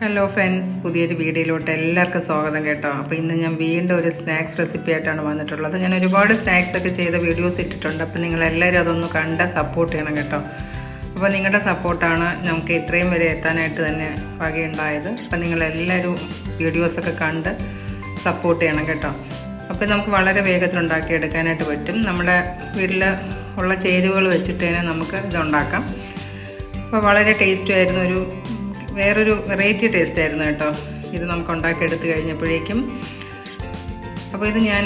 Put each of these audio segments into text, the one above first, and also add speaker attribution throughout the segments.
Speaker 1: Hello friends പുതിയൊരു വീഡിയോയിലോട്ട് എല്ലാവർക്കും സ്വാഗതം കേട്ടോ. അപ്പോൾ ഇന്ന് ഞാൻ വീണ്ടും ഒരു സ്നാക്സ് റെസിപ്പി ആയിട്ടാണ് വന്നിട്ടുള്ളത്. ഞാൻ ഒരുപാട് സ്നാക്സ് ഒക്കെ ചെയ്ത വീഡിയോസ് ഇട്ടിട്ടുണ്ട്. അപ്പോൾ നിങ്ങൾ എല്ലാവരും അതൊന്ന് കണ്ട് സപ്പോർട്ട് ചെയ്യണം കേട്ടോ. അപ്പോൾ നിങ്ങളുടെ സപ്പോർട്ടാണ് നമുക്ക് ഇത്രയും വരെ എത്താനായിട്ട് തന്നെ വകയുണ്ടായത്. അപ്പോൾ നിങ്ങളെല്ലാവരും വീഡിയോസൊക്കെ കണ്ട് സപ്പോർട്ട് ചെയ്യണം കേട്ടോ. അപ്പോൾ നമുക്ക് വളരെ വേഗത്തിൽ ഉണ്ടാക്കിയെടുക്കാനായിട്ട് പറ്റും. നമ്മുടെ വീട്ടിൽ ഉള്ള ചേരുവകൾ വെച്ചിട്ട് തന്നെ നമുക്ക് ഇതുണ്ടാക്കാം. അപ്പോൾ വളരെ ടേസ്റ്റും ആയിരുന്നു. ഒരു വേറൊരു വെറൈറ്റി ടേസ്റ്റ് ആയിരുന്നു കേട്ടോ. ഇത് നമുക്ക് ഉണ്ടാക്കിയെടുത്ത് കഴിഞ്ഞപ്പോഴേക്കും. അപ്പോൾ ഇത് ഞാൻ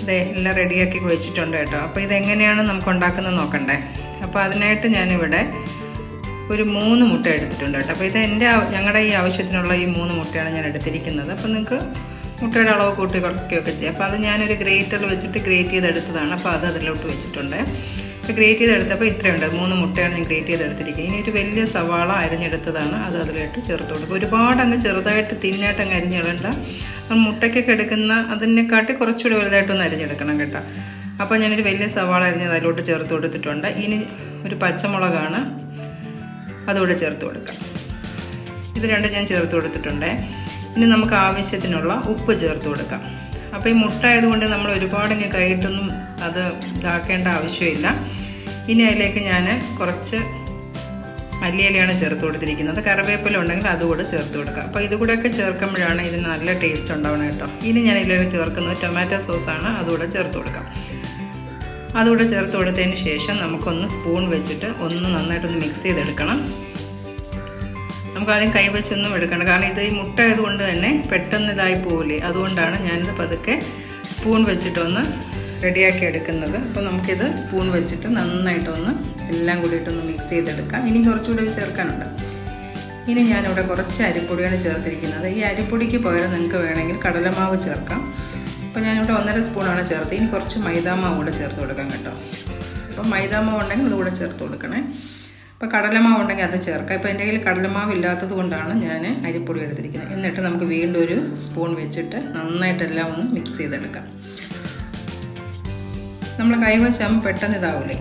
Speaker 1: ഇതേ എല്ലാം റെഡിയാക്കി വെച്ചിട്ടുണ്ട് കേട്ടോ. അപ്പോൾ ഇതെങ്ങനെയാണ് നമുക്ക് ഉണ്ടാക്കുന്നത് നോക്കണ്ടേ. അപ്പോൾ അതിനായിട്ട് ഞാനിവിടെ ഒരു മൂന്ന് മുട്ട എടുത്തിട്ടുണ്ട് കേട്ടോ. അപ്പോൾ ഇത് എന്റെ ഞങ്ങളുടെ ഈ ആവശ്യത്തിനുള്ള ഈ മൂന്ന് മുട്ടയാണ് ഞാൻ എടുത്തിരിക്കുന്നത്. അപ്പോൾ നിങ്ങൾക്ക് മുട്ടയുടെ അളവ് കൂട്ടി കുറയ്ക്കുകയൊക്കെ ചെയ്യാം. അപ്പോൾ അത് ഞാനൊരു ഗ്രേറ്ററിൽ വെച്ചിട്ട് ഗ്രേറ്റ് ചെയ്തെടുത്തതാണ്. അപ്പോൾ അത് അതിലോട്ട് വെച്ചിട്ടുണ്ട്. ഗ്രേറ്റ് ചെയ്തെടുത്തപ്പോൾ ഇത്രയുണ്ട്. മൂന്ന് മുട്ടയാണ് ഞാൻ ഗ്രേറ്റ് ചെയ്തെടുത്തിരിക്കുന്നത്. ഇനി ഒരു വലിയ സവാള അരിഞ്ഞെടുത്തതാണ്. അത് അതിലോട്ട് ചേർത്ത് കൊടുക്കും ഒരുപാട് അങ്ങ് ചെറുതായിട്ട് തിന്നായിട്ട് അങ്ങ് അരിഞ്ഞിടണ്ട. മുട്ടയ്ക്കൊക്കെ എടുക്കുന്ന അതിനെക്കാട്ടി കുറച്ചുകൂടി വലുതായിട്ടൊന്ന് അരിഞ്ഞെടുക്കണം കേട്ടോ. അപ്പോൾ ഞാനൊരു വലിയ സവാള അരിഞ്ഞത് അതിലോട്ട് ചേർത്ത് കൊടുത്തിട്ടുണ്ട്. ഇനി ഒരു പച്ചമുളകാണ് അതുകൂടെ ചേർത്ത് കൊടുക്കാം. ഇത് രണ്ടും ഞാൻ ചേർത്ത് കൊടുത്തിട്ടുണ്ട്. ഇനി നമുക്ക് ആവശ്യത്തിനുള്ള ഉപ്പ് ചേർത്ത് കൊടുക്കാം. അപ്പോൾ ഈ മുട്ട ആയതുകൊണ്ട് നമ്മൾ ഒരുപാട് ഇങ്ങനെ കൈയിട്ടൊന്നും അത് ഇതാക്കേണ്ട ആവശ്യമില്ല. ഇനി അതിലേക്ക് ഞാൻ കുറച്ച് മല്ലിയിലയാണ് ചേർത്ത് കൊടുത്തിരിക്കുന്നത്. കറിവേപ്പില ഉണ്ടെങ്കിൽ അതുകൂടെ ചേർത്ത് കൊടുക്കാം. അപ്പോൾ ഇതുകൂടെയൊക്കെ ചേർക്കുമ്പോഴാണ് ഇതിന് നല്ല ടേസ്റ്റ് ഉണ്ടാവണം കേട്ടോ. ഇനി ഞാൻ ഇതിലേക്ക് ചേർക്കുന്നത് ടൊമാറ്റോ സോസാണ് അതുകൂടെ ചേർത്ത് കൊടുക്കാം. അതുകൂടെ ചേർത്ത് കൊടുത്തതിന് ശേഷം നമുക്കൊന്ന് സ്പൂൺ വെച്ചിട്ട് ഒന്ന് നന്നായിട്ടൊന്ന് മിക്സ് ചെയ്തെടുക്കണം. നമുക്ക് ആദ്യം കൈ വെച്ചൊന്നും എടുക്കണം കാരണം ഇത് ഈ മുട്ട ആയതുകൊണ്ട് തന്നെ പെട്ടെന്ന് ഇതായി പോകില്ലേ അതുകൊണ്ടാണ് ഞാനിത് പതുക്കെ സ്പൂൺ വെച്ചിട്ടൊന്ന് റെഡിയാക്കി എടുക്കുന്നത്. അപ്പോൾ നമുക്കിത് സ്പൂൺ വെച്ചിട്ട് നന്നായിട്ടൊന്ന് എല്ലാം കൂടിയിട്ടൊന്ന് മിക്സ് ചെയ്തെടുക്കാം. ഇനി കുറച്ചുകൂടി ചേർക്കാനുണ്ട്. ഇനി ഞാനിവിടെ കുറച്ച് അരിപ്പൊടിയാണ് ചേർത്തിരിക്കുന്നത്. ഈ അരിപ്പൊടിക്ക് പകരം നിങ്ങൾക്ക് വേണമെങ്കിൽ കടലമാവ് ചേർക്കാം. അപ്പോൾ ഞാനിവിടെ ഒന്നര സ്പൂണാണ് ചേർത്ത് ഇനി കുറച്ച് മൈദാമാവ് കൂടെ ചേർത്ത് കൊടുക്കാം കേട്ടോ. അപ്പോൾ മൈദാമാവ് ഉണ്ടെങ്കിൽ അതുകൂടെ ചേർത്ത് കൊടുക്കണേ. അപ്പോൾ കടലമാവ് ഉണ്ടെങ്കിൽ അത് ചേർക്കാം. ഇപ്പോൾ എന്റെ കയ്യിൽ കടലമാവ് ഇല്ലാത്തത് കൊണ്ടാണ് ഞാൻ അരിപ്പൊടി എടുത്തിരിക്കുന്നത്. എന്നിട്ട് നമുക്ക് വീണ്ടും ഒരു സ്പൂൺ വെച്ചിട്ട് നന്നായിട്ടെല്ലാം ഒന്ന് മിക്സ് ചെയ്തെടുക്കാം. നമ്മൾ കൈവശാകുമ്പോൾ പെട്ടെന്ന് ഇതാവില്ലേ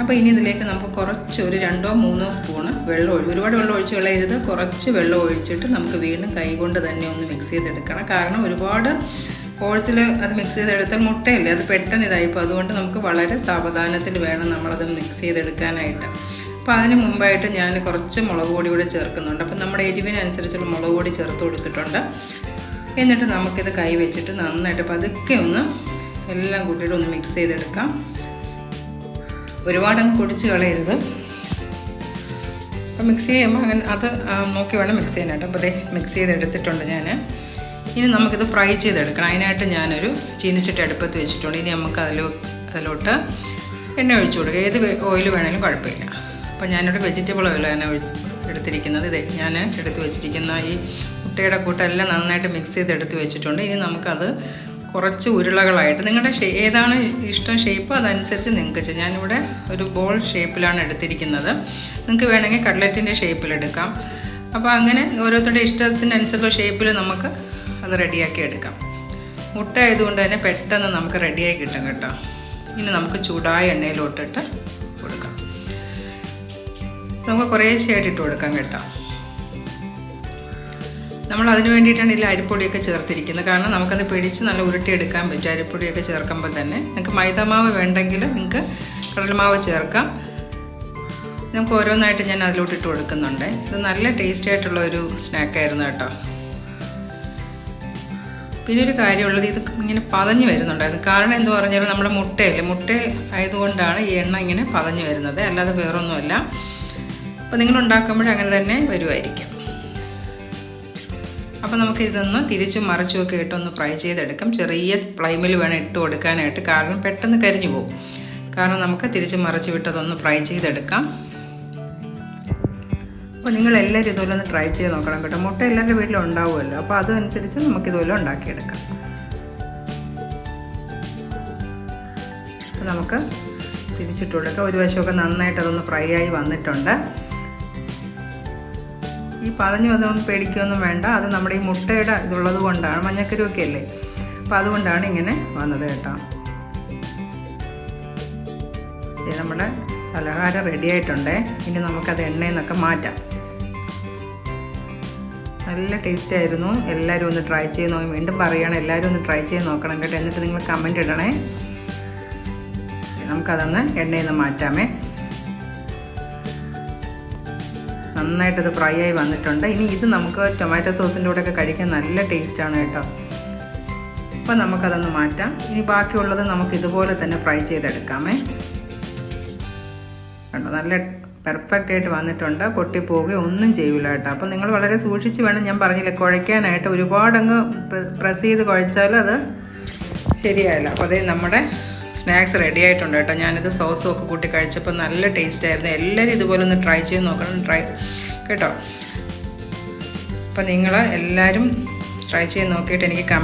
Speaker 1: അപ്പോൾ ഇനി ഇതിലേക്ക് നമുക്ക് കുറച്ച് ഒരു രണ്ടോ മൂന്നോ സ്പൂണ് വെള്ളം ഒഴി ഒരുപാട് വെള്ളം ഒഴിച്ച് കളയരുത്. കുറച്ച് വെള്ളം ഒഴിച്ചിട്ട് നമുക്ക് വീണ്ടും കൈ കൊണ്ട് തന്നെ ഒന്ന് മിക്സ് ചെയ്തെടുക്കണം. കാരണം ഒരുപാട് ഫോഴ്സിൽ അത് മിക്സ് ചെയ്തെടുത്താൽ മുട്ടയല്ലേ? അത് പെട്ടെന്ന് ഇതായിപ്പോൾ അതുകൊണ്ട് നമുക്ക് വളരെ സാവധാനത്തിൽ വേണം നമ്മളത് മിക്സ് ചെയ്തെടുക്കാനായിട്ട്. അപ്പോൾ അതിന് മുമ്പായിട്ട് ഞാൻ കുറച്ച് മുളക് പൊടി കൂടി ചേർക്കുന്നുണ്ട്. അപ്പോൾ നമ്മുടെ എരിവിനനുസരിച്ചുള്ള മുളക് പൊടി ചേർത്ത് കൊടുത്തിട്ടുണ്ട്. എന്നിട്ട് നമുക്കിത് കൈ വെച്ചിട്ട് നന്നായിട്ട് പതുക്കെ ഒന്ന് എല്ലാം കൂട്ടിയിട്ട് ഒന്ന് മിക്സ് ചെയ്തെടുക്കാം. ഒരുപാട് അങ്ങ് പൊടിച്ച് കളയരുത്. അപ്പോൾ മിക്സ് ചെയ്യുമ്പോൾ അങ്ങനെ അത് നോക്കി വേണം മിക്സ് ചെയ്യാനായിട്ട്. അപ്പോൾ അതേ മിക്സ് ചെയ്തെടുത്തിട്ടുണ്ട് ഞാൻ ഇനി നമുക്കിത് ഫ്രൈ ചെയ്തെടുക്കണം. അതിനായിട്ട് ഞാനൊരു ചീനിച്ചിട്ട് അടുപ്പത്ത് വെച്ചിട്ടുണ്ട്. ഇനി നമുക്ക് അതിൽ അതിലോട്ട് എണ്ണ ഒഴിച്ചു കൊടുക്കുക ഏത് ഓയിൽ വേണമെങ്കിലും കുഴപ്പമില്ല. അപ്പോൾ ഞാനിവിടെ വെജിറ്റബിൾ ഓയിലാണ് ഒഴിച്ച് എടുത്തിരിക്കുന്നത്. ഇതേ ഞാൻ എടുത്ത് വെച്ചിരിക്കുന്ന ഈ മുട്ടയുടെ കൂട്ടെല്ലാം നന്നായിട്ട് മിക്സ് ചെയ്ത് എടുത്ത് വെച്ചിട്ടുണ്ട്. ഇനി നമുക്കത് കുറച്ച് ഉരുളകളായിട്ട് നിങ്ങളുടെ ഏതാണ് ഇഷ്ടം ഷേപ്പ് അതനുസരിച്ച് നിങ്ങൾക്ക് ചെയ്യാം. ഞാനിവിടെ ഒരു ബോൾ ഷേപ്പിലാണ് എടുത്തിരിക്കുന്നത്. നിങ്ങൾക്ക് വേണമെങ്കിൽ കട്ലറ്റിന്റെ ഷേപ്പിലെടുക്കാം അപ്പോൾ അങ്ങനെ ഓരോരുത്തരുടെ ഇഷ്ടത്തിനനുസരിച്ച് ഷേപ്പിൽ നമുക്ക് അത് റെഡിയാക്കി എടുക്കാം. മുട്ട ആയതുകൊണ്ട് തന്നെ പെട്ടെന്ന് നമുക്ക് റെഡിയായി കിട്ടും കേട്ടോ. ഇനി നമുക്ക് ചൂടായ എണ്ണയിലോട്ടിട്ട് കൊടുക്കാം. നമുക്ക് കുറേശ്ശെയായിട്ട് ഇട്ട് കൊടുക്കാം കേട്ടോ. നമ്മൾ അതിന് വേണ്ടിയിട്ടാണ് ഇതിൽ അരിപ്പൊടിയൊക്കെ ചേർത്തിരിക്കുന്നത്. കാരണം നമുക്കത് പിടിച്ച് നല്ല ഉരുട്ടിയെടുക്കാൻ പറ്റും. അരിപ്പൊടിയൊക്കെ ചേർക്കുമ്പോൾ തന്നെ. നിങ്ങൾക്ക് മൈദാമാവ് വേണ്ടെങ്കിൽ നിങ്ങൾക്ക് കടലമാവ് ചേർക്കാം. നമുക്ക് ഓരോന്നായിട്ട് ഞാൻ അതിലോട്ട് ഇട്ട് കൊടുക്കുന്നുണ്ട്. ഇത് നല്ല ടേസ്റ്റി ആയിട്ടുള്ള ഒരു സ്നാക്കായിരുന്നു കേട്ടോ. പിന്നെ ഒരു കാര്യമുള്ളത് ഇത് ഇങ്ങനെ പതഞ്ഞ് വരുന്നുണ്ടായിരുന്നു. കാരണം എന്ന് പറഞ്ഞാൽ നമ്മുടെ മുട്ടയല്ലേ? മുട്ട ആയതുകൊണ്ടാണ് ഈ എണ്ണ ഇങ്ങനെ പതഞ്ഞ് വരുന്നത്. അല്ലാതെ വേറൊന്നുമല്ല. അപ്പോൾ നിങ്ങൾ ഉണ്ടാക്കുമ്പോഴും അങ്ങനെ തന്നെ വരുമായിരിക്കും അപ്പോൾ നമുക്ക് ഇതൊന്ന് തിരിച്ചും മറിച്ചും ഒക്കെ ഇട്ടൊന്ന് ഫ്രൈ ചെയ്തെടുക്കാം. ചെറിയ ഫ്ലൈമിൽ വേണം ഇട്ട് കൊടുക്കാനായിട്ട്. കാരണം പെട്ടെന്ന് കരിഞ്ഞു പോകും കാരണം നമുക്ക് തിരിച്ച് മറിച്ച് വിട്ടതൊന്ന് ഫ്രൈ ചെയ്തെടുക്കാം. അപ്പോൾ നിങ്ങൾ എല്ലാവരും ഇതുപോലെ ഒന്ന് ട്രൈ ചെയ്ത് നോക്കണം കേട്ടോ. മുട്ട എല്ലാവരുടെ വീട്ടിലും ഉണ്ടാവുമല്ലോ. അപ്പോൾ അതനുസരിച്ച് നമുക്ക് ഇതുപോലെ ഉണ്ടാക്കിയെടുക്കാം നമുക്ക് തിരിച്ചിട്ട് കൊടുക്കാം. ഒരു വശമൊക്കെ നന്നായിട്ട് അതൊന്ന് ഫ്രൈ ആയി വന്നിട്ടുണ്ട്. ഈ പതഞ്ഞു വന്നൊന്നും പേടിക്കുകയൊന്നും വേണ്ട. അത് നമ്മുടെ ഈ മുട്ടയുടെ ഇതുള്ളത് കൊണ്ടാണ്. മഞ്ഞക്കരുവൊക്കെ അല്ലേ? അപ്പോൾ അതുകൊണ്ടാണ് ഇങ്ങനെ വന്നത് കേട്ടോ. നമ്മുടെ പലഹാരം റെഡി ആയിട്ടുണ്ടേ. ഇനി നമുക്കത് എണ്ണയിൽ നിന്നൊക്കെ മാറ്റാം. നല്ല ടേസ്റ്റ് ആയിരുന്നു. എല്ലാവരും ഒന്ന് ട്രൈ ചെയ്ത് നോക്കി. വീണ്ടും പറയണം എല്ലാവരും ഒന്ന് ട്രൈ ചെയ്ത് നോക്കണം കേട്ടോ. എന്നിട്ട് നിങ്ങൾ കമന്റ് ഇടണേ. നമുക്കതൊന്ന് എണ്ണയിൽ നിന്ന് മാറ്റാമേ. നന്നായിട്ടത് ഫ്രൈ ആയി വന്നിട്ടുണ്ട്. ഇനി ഇത് നമുക്ക് ടൊമാറ്റോ സോസിന്റെ കൂടെയൊക്കെ കഴിക്കാൻ നല്ല ടേസ്റ്റാണ് കേട്ടോ. അപ്പോൾ നമുക്കതൊന്ന് മാറ്റാം. ഇനി ബാക്കിയുള്ളത് നമുക്ക് ഇതുപോലെ തന്നെ ഫ്രൈ ചെയ്തെടുക്കാമേ. കണ്ടോ? നല്ല പെർഫെക്റ്റ് ആയിട്ട് വന്നിട്ടുണ്ട്. പൊട്ടിപ്പോവുകയോ ഒന്നും ചെയ്യില്ല കേട്ടോ. അപ്പോൾ നിങ്ങൾ വളരെ സൂക്ഷിച്ച് വേണം. ഞാൻ പറഞ്ഞില്ല കുഴയ്ക്കാനായിട്ട് ഒരുപാടങ്ങ് പ്രസ് ചെയ്ത് കുഴച്ചാൽ അത് ശരിയായില്ല. അപ്പോൾ അതേ നമ്മുടെ സ്നാക്സ് റെഡി ആയിട്ടുണ്ട് കേട്ടോ. ഞാനിത് സോസും ഒക്കെ കൂട്ടി കഴിച്ചപ്പോൾ നല്ല ടേസ്റ്റ് ആയിരുന്നു. എല്ലാവരും ഇതുപോലെ ഒന്ന് ട്രൈ ചെയ്ത് നോക്കണം ട്രൈ കേട്ടോ. അപ്പം നിങ്ങൾ എല്ലാവരും ട്രൈ ചെയ്ത് നോക്കിയിട്ട് എനിക്ക് കമന്റ്